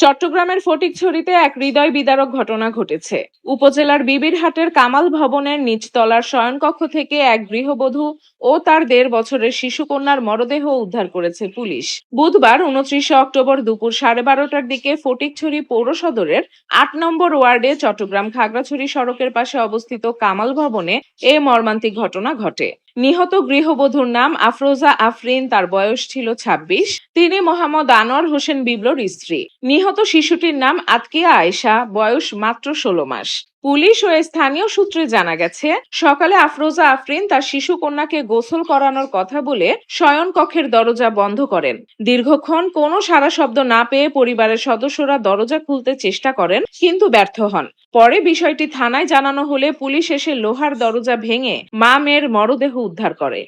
চট্টগ্রামের ফটিকছড়িতে এক হৃদয় বিদারক ঘটনা ঘটেছে। উপজেলার বিবিরহাটের কামাল ভবনের নিচতলার শয়নকক্ষ থেকে এক গৃহবধূ ও তার দেড় বছরের শিশুকন্যার মরদেহ উদ্ধার করেছে পুলিশ। বুধবার উনত্রিশে অক্টোবর দুপুর সাড়ে বারোটার দিকে ফটিকছড়ি পৌর সদরের আট নম্বর ওয়ার্ডে চট্টগ্রাম খাগড়াছড়ি সড়কের পাশে অবস্থিত কামাল ভবনে এ মর্মান্তিক ঘটনা ঘটে। নিহত গৃহবধূর নাম আফরোজা আফরিন, তার বয়স ছিল ২৬ তিনি মোহাম্মদ আনোয়ার হোসেন বিবলর স্ত্রী। নিহত শিশুটির নাম আতকিয়া আয়েশা, বয়স মাত্র ষোলো মাস। পুলিশ ও স্থানীয় সূত্রে জানা গেছে, সকালে আফরোজা আফরিন তার শিশু কন্যাকে গোসল করানোর কথা বলে শয়ন কক্ষের দরজা বন্ধ করেন। দীর্ঘক্ষণ কোনো সারা শব্দ না পেয়ে পরিবারের সদস্যরা দরজা খুলতে চেষ্টা করেন, কিন্তু ব্যর্থ হন। পরে বিষয়টি থানায় জানানো হলে পুলিশ এসে লোহার দরজা ভেঙে মা মেয়ের মরদেহ উদ্ধার করে।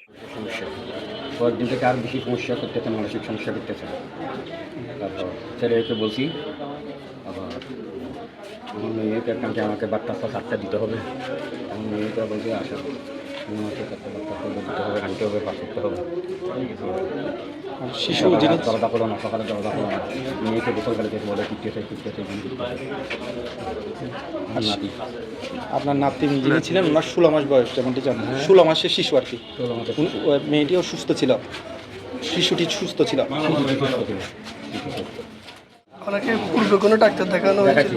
আর বেশি সমস্যা করতেছে মানসিক সমস্যা করতেছে তারপর ছেলেকে বলছি আমার মেয়েকে কারণকে আমাকে বার্তা চারটা দিতে হবে। আমার মেয়েকে বলছে আসা আমাকে চারটা বার্তা দিতে হবে আনতে হবে পাস করতে হবে। শিশু যিনি দরজা করো না সকালে দরজা করো না। মেয়েকে গোসল গাড়িতে বলে আপনার নাতি? যিনি ছিলেন ওনার ষোলো মাস বয়স যেমনটি জানেন। ষোলো মাসের শিশু আর কি। মেয়েটিও সুস্থ ছিল। শিশুটি সুস্থ ছিল। ওনাকে পূর্বে কোনো ডাক্তার দেখানো হয়েছিল?